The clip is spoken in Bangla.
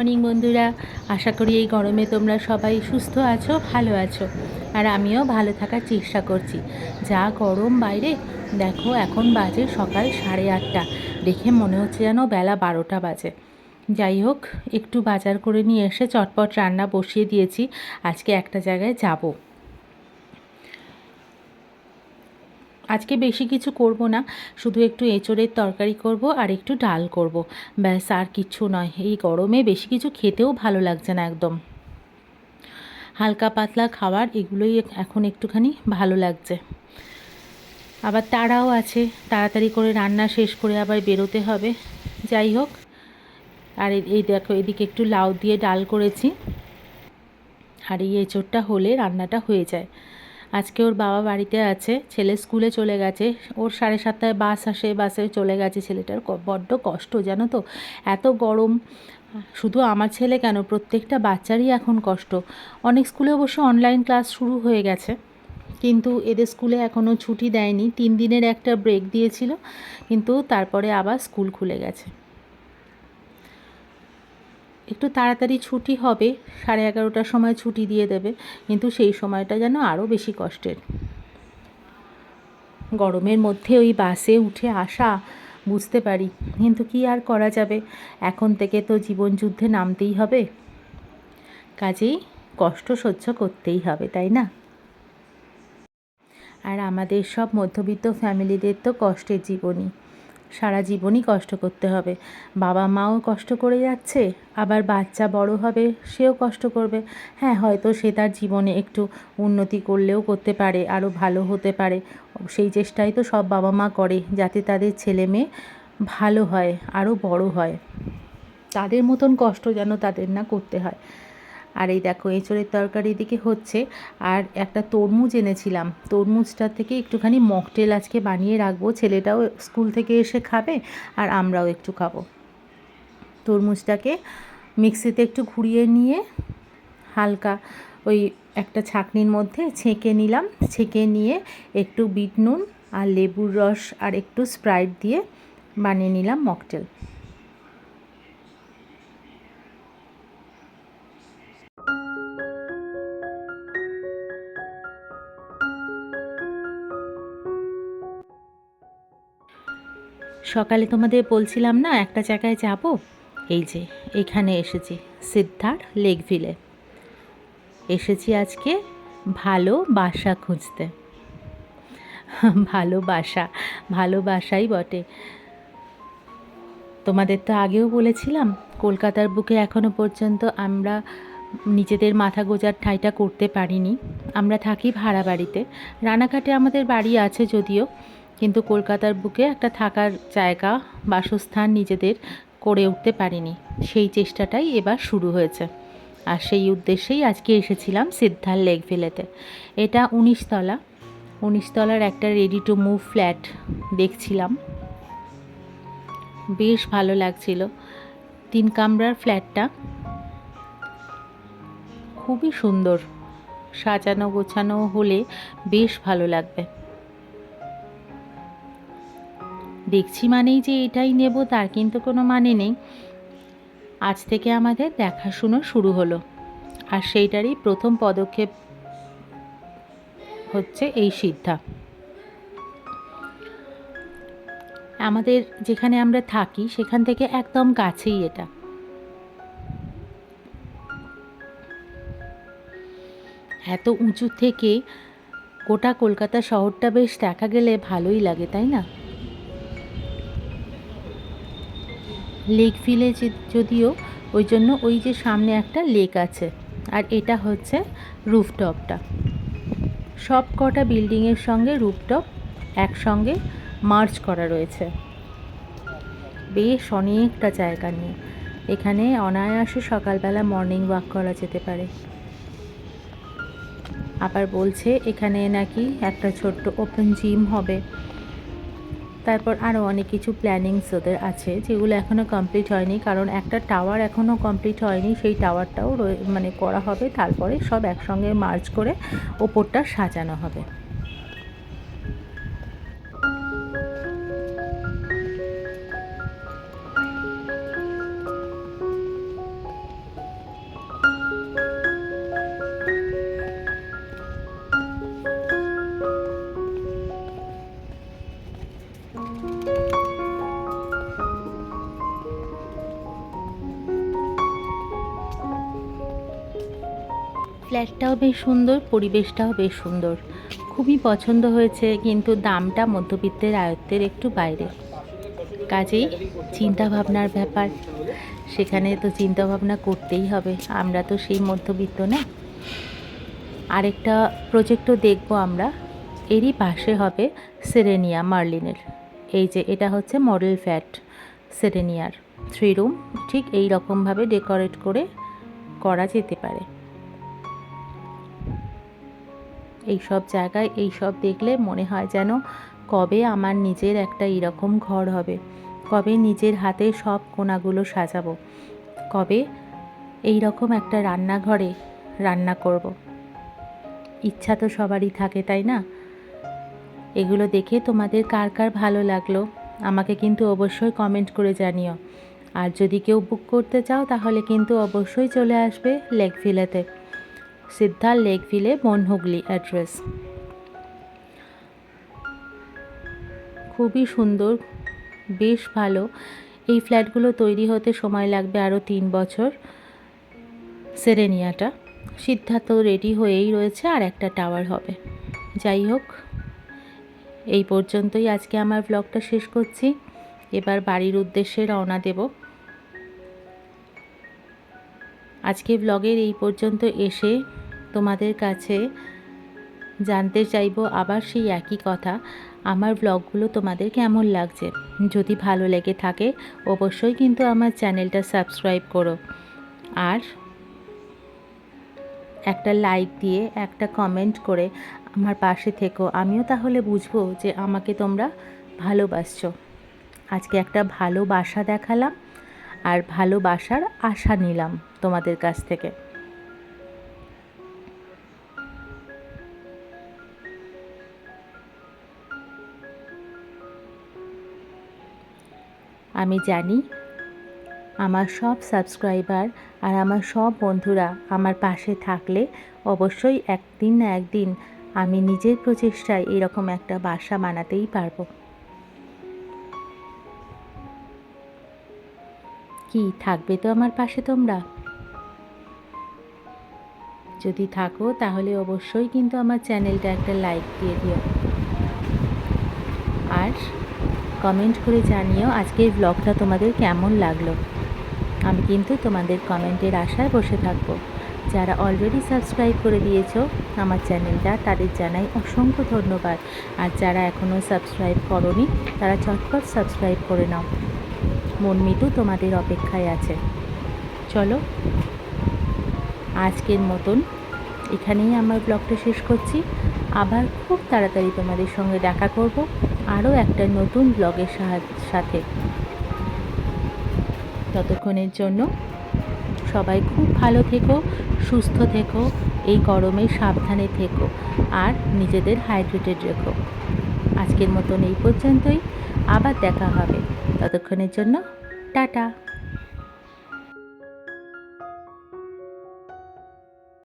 মর্নিং বন্ধুরা। আশা করি এই গরমে তোমরা সবাই সুস্থ আছো, ভালো আছো। আর আমিও ভালো থাকার চেষ্টা করছি। যা গরম বাইরে, দেখো এখন বাজে সকাল সাড়ে আটটা। দেখে মনে হচ্ছে যেন বেলা বারোটা বাজে। যাই হোক, একটু বাজার করে নিয়ে এসে চটপট রান্না বসিয়ে দিয়েছি। আজকে একটা জায়গায় যাব। আজকে বেশি কিছু করব না, শুধু একটু এঁচড়ের তরকারি করব আর একটু ডাল করব। ব্যাস, আর কিচ্ছু নয়, এই গরমে বেশি কিছু খেতেও ভালো লাগছে না একদম। হালকা পাতলা খাবার, এগুলোই এখন একটুখানি ভালো লাগছে। আবার তারাও আছে, তাড়াতাড়ি করে রান্না শেষ করে আবার বেরোতে হবে। যাই হোক, আর এই দেখো, এদিকে একটু লাউ দিয়ে ডাল করেছি। আর এই এঁচড়টা হলে রান্নাটা হয়ে যায়। আজকে ওর বাবা বাড়িতে আছে, ছেলে স্কুলে চলে গেছে, ওর সাড়ে সাতটায় বাস আসে, বাসে চলে গেছে, ছেলেটার বড্ড কষ্ট, জানো তো? এত গরম, শুধু আমার ছেলে কেন? প্রত্যেকটা বাচ্চারই এখন কষ্ট। অনেক স্কুলে অবশ্য অনলাইন ক্লাস শুরু হয়ে গেছে, কিন্তু এদের স্কুলে এখনও ছুটি দেয়নি। তিন দিনের একটা ব্রেক দিয়েছিল, কিন্তু তারপরে আবার স্কুল খুলে গেছে। একটু তাড়াতাড়ি ছুটি হবে, সাড়ে এগারোটার সময় ছুটি দিয়ে দেবে, কিন্তু সেই সময়টা যেন আরও বেশি কষ্টের। গরমের মধ্যে ওই বাসে উঠে আসা, বুঝতে পারি, কিন্তু কি আর করা যাবে? এখন থেকে তো জীবন যুদ্ধে নামতেই হবে। কাজেই কষ্ট সহ্য করতেই হবে, তাই না? আর আমাদের সব মধ্যবিত্ত ফ্যামিলিদের তো কষ্টের জীবনই। সারা জীবনই কষ্ট করতে হবে। বাবা মাও কষ্ট করে যাচ্ছে, আবার বাচ্চা বড় হবে, সেও কষ্ট করবে। হ্যাঁ হয়তো সে তার জীবনে একটু উন্নতি করলেও করতে পারে আরও ভালো হতে পারে। সেই চেষ্টাই তো সব বাবা মা করে, যাতে তাদের ছেলে মেয়ে ভালো হয় আরও বড় হয়। তাদের মতন কষ্ট যেন তাদের না করতে হয়। আর এই দেখো, এঁচড়ের তরকারি দিকে হচ্ছে। আর একটা তরমুজ এনেছিলাম। তরমুজটা থেকে একটুখানি মকটেল আজকে বানিয়ে রাখব। ছেলেটাও স্কুল থেকে এসে খাবে আর আমরাও একটু খাব। তরমুজটাকে মিক্সিতে একটু ঘুরিয়ে নিয়ে হালকা ওই একটা ছাকনির মধ্যে ছেঁকে নিলাম। ছেঁকে নিয়ে একটু বিট নুন আর লেবুর রস আর একটু স্প্রাইট দিয়ে বানিয়ে নিলাম মকটেল। সকালে তোমাদের বলছিলাম না, একটা জায়গায় যাব? এই যে, এখানে এসেছি সিদ্ধার্থ লেকভিলে। এসেছি আজকে ভালো বাসা খুঁজতে। ভালোবাসা ভালোবাসাই বটে। তোমাদের তো আগেও বলেছিলাম, কলকাতার বুকে এখনও পর্যন্ত আমরা নিজেদের মাথা গোজার ঠাইটা করতে পারিনি। আমরা থাকি ভাড়া বাড়িতে রানাঘাটে আমাদের বাড়ি আছে যদিও কিন্তু কলকাতার বুকে একটা থাকার জায়গা, বাসস্থান নিজেদের করে উঠতে পারিনি। সেই চেষ্টাটাই এবার শুরু হয়েছে। আর সেই উদ্দেশ্যেই আজকে এসেছিলাম সিদ্ধার লেক ভিলেতে। এটা উনিশতলা। উনিশতলার একটা রেডি টু মুভ ফ্ল্যাট দেখছিলাম। বেশ ভালো লাগছিল। তিন কামরার ফ্ল্যাটটা খুবই সুন্দর। সাজানো গোছানো হলে বেশ ভালো লাগবে। দেখছি মানেই যে এটাই নেব, তার কিন্তু কোনো মানে নেই। আজ থেকে আমাদের দেখাশুনো শুরু হলো। আর সেইটারই প্রথম পদক্ষেপ হচ্ছে এই সিদ্ধা। আমাদের যেখানে আমরা থাকি, সেখান থেকে একদম কাছেই এটা। এত উঁচু থেকে গোটা কলকাতা শহরটা বেশ দেখা গেলে ভালোই লাগে, তাই না? লেক ভিলেজ যদিও ওই জন্য ওই যে সামনে একটা লেক আছে। আর এটা হচ্ছে রুফটপটা। সব কটা বিল্ডিংয়ের সঙ্গে রুফটপ একসঙ্গে মার্চ করা রয়েছে। বেশ অনেকটা জায়গা নিয়ে। এখানে অনায়াসে সকালবেলা মর্নিং ওয়াক করা যেতে পারে। আবার বলছে এখানে নাকি একটা ছোট্ট ওপেন জিম হবে। তারপর আরও অনেক কিছু প্ল্যানিংস ওদের আছে, যেগুলো এখনও কমপ্লিট হয়নি, কারণ একটা টাওয়ার এখনও কমপ্লিট হয়নি, সেই টাওয়ারটাও মানে করা হবে, তারপরে সব একসঙ্গে মার্চ করে ওপরটা সাজানো হবে। ফ্ল্যাটটাও বেশ সুন্দর, পরিবেশটাও বেশ সুন্দর। খুবই পছন্দ হয়েছে, কিন্তু দামটা মধ্যবিত্তের আয়ত্তের একটু বাইরে। কাজেই চিন্তা ভাবনার ব্যাপার। সেখানে তো চিন্তা ভাবনা করতেই হবে, আমরা তো সেই মধ্যবিত্ত না। আরেকটা প্রজেক্টও দেখব আমরা। এরই পাশে হবে সেরেনিয়া মার্লিনের এই যে, এটা হচ্ছে মডেল ফ্ল্যাট সেরেনিয়ার থ্রি রুম ঠিক এই রকমভাবে ডেকোরেট করে করা যেতে পারে। এই সব জায়গায় এই সব দেখলে মনে হয় যেন কবে আমার নিজের একটা এরকম ঘর হবে। কবে নিজের হাতে সব কোনাগুলো সাজাবো। কবে এই রকম একটা রান্নাঘরে রান্না করব। ইচ্ছা তো সবারই থাকে, তাই না? এগুলো দেখে তোমাদের কার কার ভালো লাগল, আমাকে কিন্তু অবশ্যই কমেন্ট করে জানিও। আর যদি কেউ বুক করতে চাও, তাহলে কিন্তু অবশ্যই চলে আসবে লেক ভিলেতে। সিদ্ধার লেক ভিলে বনহুগলি অ্যাড্রেস। খুবই সুন্দর, বেশ ভালো। এই ফ্ল্যাটগুলো তৈরি হতে সময় লাগবে আরও তিন বছর। সেরেনিয়াটা। সিদ্ধার্থ রেডি হয়েই রয়েছে আর একটা টাওয়ার হবে। যাই হোক, এই পর্যন্তই আজকে আমার ব্লগটা শেষ করছি। এবার বাড়ির উদ্দেশ্যে রওনা দেব। আজকে ব্লগের এই পর্যন্ত এসে তোমাদের কাছে জানতে চাইব আবার সেই একই কথা। আমার ব্লগগুলো তোমাদের কেমন লাগছে? যদি ভালো লেগে থাকে, অবশ্যই কিন্তু আমার চ্যানেলটা সাবস্ক্রাইব করো। আর একটা লাইক দিয়ে, একটা কমেন্ট করে আমার পাশে থেকো। আমিও তাহলে বুঝব যে আমাকে তোমরা ভালোবাসছো। আজকে একটা ভালোবাসা দেখালাম আর ভালোবাসার আশা নিলাম তোমাদের কাছ থেকে। আমি জানি আমার সব সাবস্ক্রাইবার আর আমার সব বন্ধুরা আমার পাশে থাকলে অবশ্যই একদিন না একদিন আমি নিজের প্রচেষ্টায় এরকম একটা বাসা বানাতেই পারব। কি, থাকবে তো আমার পাশে তোমরা? যদি থাকো তাহলে অবশ্যই কিন্তু আমার চ্যানেলটা একটা লাইক দিয়ে দিও আর কমেন্ট করে জানিও আজকের ব্লগটা তোমাদের কেমন লাগল। আমি কিন্তু তোমাদের কমেন্টের আশায় বসে থাকব। যারা অলরেডি সাবস্ক্রাইব করে দিয়েছ, আমার চ্যানেলটা তাদের জানাই অসংখ্য ধন্যবাদ। আর যারা এখনও সাবস্ক্রাইব করনি, তারা চটপট সাবস্ক্রাইব করে নাও। মন মিটু তোমাদের অপেক্ষায় আছে। চলো, আজকের মতন এখানেই আমার ব্লগটা শেষ করছি। আবার খুব তাড়াতাড়ি তোমাদের সঙ্গে দেখা করব। আরও একটা নতুন ব্লগের সাথে। ততক্ষণের জন্য সবাই খুব ভালো থেকো, সুস্থ থেকো, এই গরমে সাবধানে থেকো, আর নিজেদের হাইড্রেটেড রেখো। আজকের মতন এই পর্যন্তই, আবার দেখা হবে। ততক্ষণের জন্য টাটা।